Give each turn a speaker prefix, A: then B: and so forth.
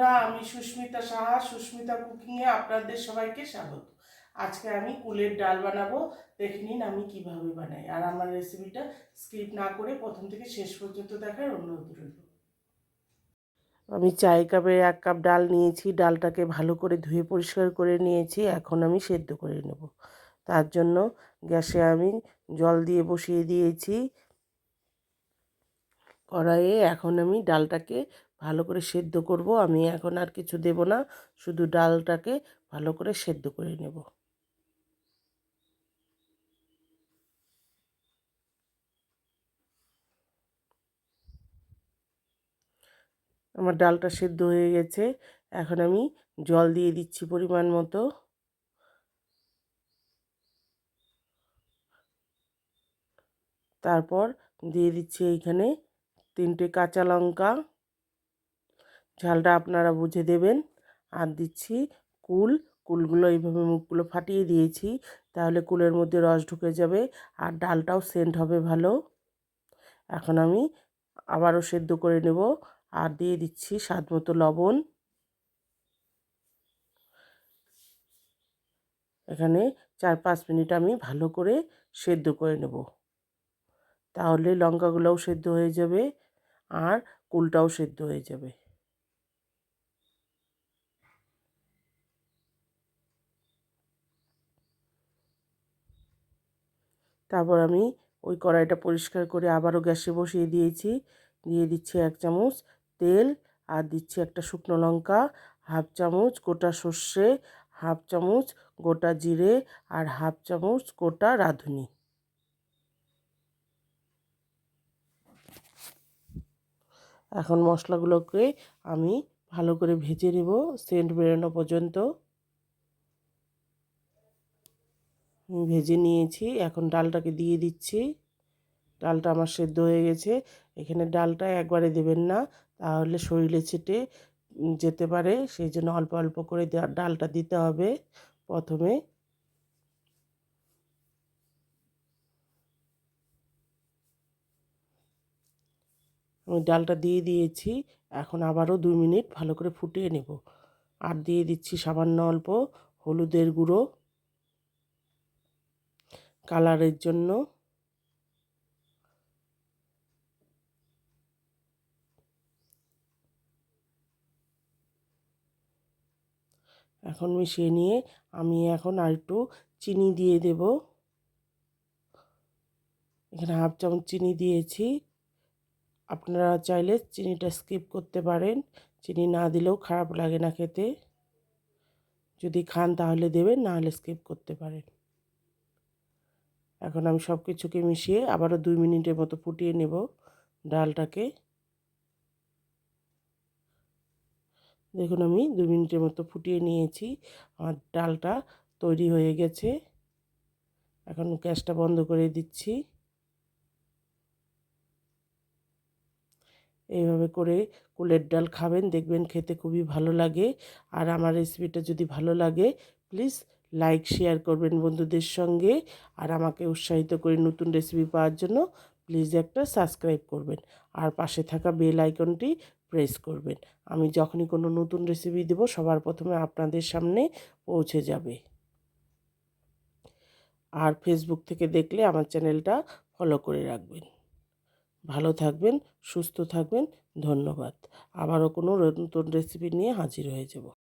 A: বন্ধুরা, আমি সুস্মিতা সাহা, সুস্মিতা কুকিংয়ে আপনাদের সবাইকে স্বাগত। আজকে আমি কুলের ডাল বানাবো। দেখে নিন আমি কীভাবে বানাই। আর আমার রেসিপিটা স্কিপ না করে প্রথম থেকে শেষ পর্যন্ত দেখার অনুরোধ রইল। আমি চায় কাপে এক কাপ ডাল নিয়েছি। ডালটাকে ভালো করে ধুয়ে পরিষ্কার করে নিয়েছি। এখন আমি সেদ্ধ করে নেব। তার জন্য গ্যাসে আমি জল দিয়ে বসিয়ে দিয়েছি। কড়াইয়ে এখন আমি ডালটাকে ভালো করে সেদ্ধ করব। আমি এখন আর কিছু দেব না, শুধু ডালটাকে ভালো করে সেদ্ধ করে নেব। আমার ডালটা সেদ্ধ হয়ে গেছে। এখন আমি জল দিয়ে দিচ্ছি পরিমাণ মতো। তারপর দিয়ে দিচ্ছি এইখানে তিনটে কাঁচা লঙ্কা। ঝালটা আপনারা বুঝে দেবেন। আর দিচ্ছি কুল। কুলগুলো এইভাবে মুখগুলো ফাটিয়ে দিয়েছি, তাহলে কুলের মধ্যে রস ঢুকে যাবে আর ডালটাও সেন্ট হবে ভালো। এখন আমি আবারও সেদ্ধ করে নেব আর দিয়ে দিচ্ছি স্বাদ মতো লবণ। এখানে চার পাঁচ মিনিট আমি ভালো করে সেদ্ধ করে নেব। তাহলে লঙ্কাগুলোও সেদ্ধ হয়ে যাবে আর কুলটাও সেদ্ধ হয়ে যাবে। তারপর আমি ওই কড়াইটা পরিষ্কার করে আবারও গ্যাসে বসিয়ে দিয়েছি। দিয়ে দিচ্ছি এক চামচ তেল আর দিচ্ছি একটা শুকনো লঙ্কা, হাফ চামচ গোটা সর্ষে, হাফ চামচ গোটা জিরে আর হাফ চামচ গোটা রাঁধুনি। এখন মশলাগুলোকে আমি ভালো করে ভেজে নেব, সেন্ট বেরোনো পর্যন্ত। ভেজে নিয়েছি। এখন ডালটাকে দিয়ে দিচ্ছি। ডালটা আমার সেদ্ধ হয়ে গেছে। এখানে ডালটা একবারে দেবেন না, তাহলে শরীরে ছেটে যেতে পারে। সেই জন্য অল্প অল্প করে ডালটা দিতে হবে প্রথমে। আমি ডালটা দিয়ে দিয়েছি। এখন আবারও দুই মিনিট ভালো করে ফুটিয়ে নেব। আর দিয়ে দিচ্ছি সামান্য অল্প হলুদের গুঁড়ো। কালারের জন্য। এখন মিশিয়ে নিয়ে আমি এখন আর একটু চিনি দিয়ে দেব। এখানে হাফ চামচ চিনি দিয়েছি। আপনারা চাইলে চিনিটা স্কিপ করতে পারেন। চিনি না দিলেও খারাপ লাগে না খেতে। যদি খান তাহলে দেবেন, না হলে স্কিপ করতে পারেন। এখন আমি সব কিছুকে মিশিয়ে আবারও দুই মিনিটের মতো ফুটিয়ে নেব ডালটাকে। দেখুন আমি দুই মিনিটের মতো ফুটিয়ে নিয়েছি, আমার ডালটা তৈরি হয়ে গেছে। এখন গ্যাসটা বন্ধ করে দিচ্ছি। এইভাবে করে কুলের ডাল খাবেন, দেখবেন খেতে খুবই ভালো লাগে। আর আমার রেসিপিটা যদি ভালো লাগে প্লিজ লাইক শেয়ার করবেন বন্ধুদের সঙ্গে আর আমাকে উৎসাহিত করে নতুন রেসিপি পাওয়ার জন্য প্লিজ একটা সাবস্ক্রাইব করবেন। আর পাশে থাকা বেল আইকনটি প্রেস করবেন। আমি যখনই কোনো নতুন রেসিপি দেব, সবার প্রথমে আপনাদের সামনে পৌঁছে যাবে। আর ফেসবুক থেকে দেখলে আমার চ্যানেলটা ফলো করে রাখবেন। ভালো থাকবেন, সুস্থ থাকবেন, ধন্যবাদ। আবারও কোনো নতুন রেসিপি নিয়ে হাজির হয়ে যাব।